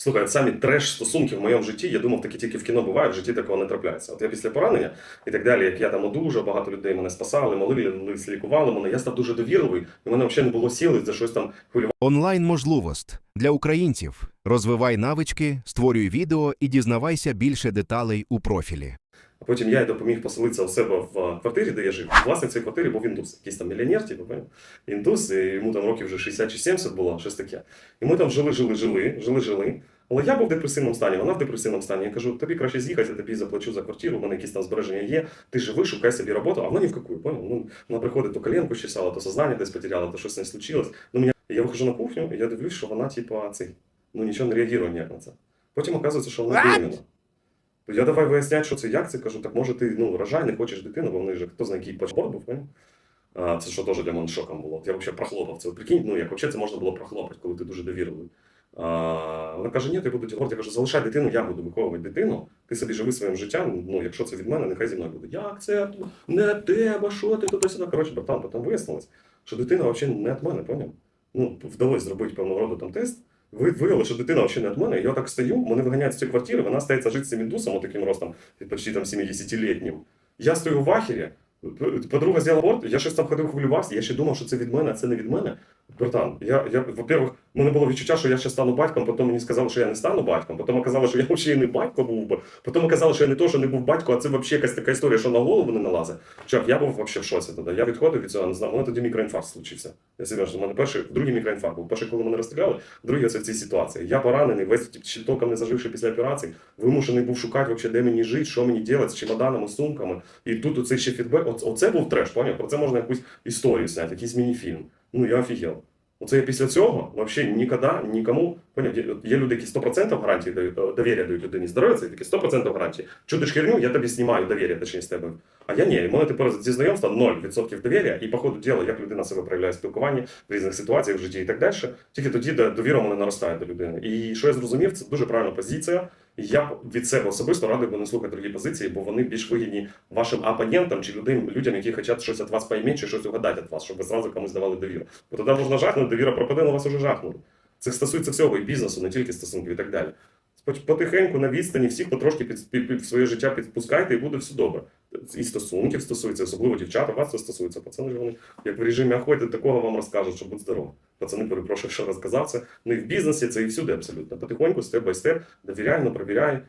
Слухай, самі треш стосунки в моєму житті, я думав, такі тільки в кіно бувають, в житті такого не трапляється. От я після поранення і так далі, як я там одужав, багато людей мене спасали, молились, лікували мене. Я став дуже довірливий, і мене взагалі не було сіли за щось там хвилювати. Онлайн можливость для українців. Розвивай навички, створюй відео і дізнавайся більше деталей у профілі. А потім я допоміг поселитися у себе в квартирі, де я жив. Власник цієї квартири був індус, якийсь там мільйонер, типу, індус, і йому там років вже 60 чи 70 було, щось таке. І ми там жили, жили, жили, жили, жили. Але я був в депресивному стані, вона в депресивному стані. Я кажу, тобі краще з'їхати, я тобі заплачу за квартиру, у мене якісь там збереження є. Ти живи, шукай собі роботу, а вона ні в какую, поняв? Ну, вона приходить, то коленку чесала, то сознання десь потеряла, то щось не случилось. Ну, мене... Я виходжу на кухню, і я дивлюсь, що вона, типа, цей, ну нічого не реагує ніяк на це. Потім оказується, що вона беременна. Я давай виясняти, що це як це. Кажу, так може ти ну, рожай, не хочеш дитину, бо в них же хто знає, який паспорт був, поняв? А, це що теж для мене шоком було. Я взагалі прохлопав це. Прикинь, ну як взагалі це можна було прохлопати, коли ти дуже довірливий. А, вона каже, ні, я буду ділати. Я кажу, залишай дитину, я буду виховувати дитину. Ти собі живи своїм життям. Ну, якщо це від мене, нехай зі мною буде. Як це? Не тебе, що ти туди сюди. Коротше, братан, потім вияснилось, що дитина взагалі не від мене, поняв? Ну, вдалося зробити певного роду там тест. Ви виявили, що дитина взагалі не від мене. Я так стою, мене виганяють з цієї квартири, вона стається жити з цим індусом, таким ростом, почти там 70-літнім. Я стою в ахері, подруга зняла борт, я щось там ходив хвилювався, я ще думав, що це від мене, а це не від мене. Братан, я, я во-первых, в мене було відчуття, що я ще стану батьком, потім мені сказали, що я не стану батьком, потім оказалося, що я взагалі не батько був би, потім оказалося, що я не то, що не був батько, а це взагалі якась така історія, що на голову не налазить. Чувак, я був взагалі в шоці тоді. Я відходив від цього, не знав. У мене тоді мікроінфаркт случився. Я серйозно, у мене перший, другий мікроінфаркт був. Перший, коли мене розстріляли, другий оце в цій ситуації. Я поранений, весь ще толком не заживши після операції, вимушений був шукати, вообще, де мені жити, що мені робити з чемоданами, сумками. І тут оцей ще фідбек. Оце був треш, поняв? Про це можна якусь історію зняти, якийсь міні-фільм. Ну я офігел. Оце після цього взагалі ніколи нікому є, люди, які 100% гарантії дають е, довір'я дають людині здоров'я, це такі 100% гарантії. Чудиш херню, я тобі знімаю довір'я, точніше з тебе. А я ні, і мене тепер зі знайомства 0% довір'я, і по ходу діла, як людина себе проявляє в спілкуванні в різних ситуаціях в житті і так далі. Тільки тоді довіра мене наростає до людини. І що я зрозумів, це дуже правильна позиція. Я від себе особисто радий би не слухати другі позиції, бо вони більш вигідні вашим опонентам чи людям, людям, які хочуть щось від вас поймати, чи щось угадати від вас, щоб ви зразу комусь давали довіру. Бо тоді можна жахнути, довіра пропаде, на вас уже жахнули. Це стосується всього і бізнесу, не тільки стосунків і так далі. Споч- Потихеньку на відстані всіх потрошки під, під, під своє життя підпускайте, і буде все добре. І стосунків стосується, особливо дівчата, вас це стосується. Пацани ж вони, як в режимі охоти, такого вам розкажуть, що будь здоров. Пацани, перепрошую, що розказав це. Ну і в бізнесі це і всюди абсолютно. Потихоньку, степ бай степ, довіряй, не.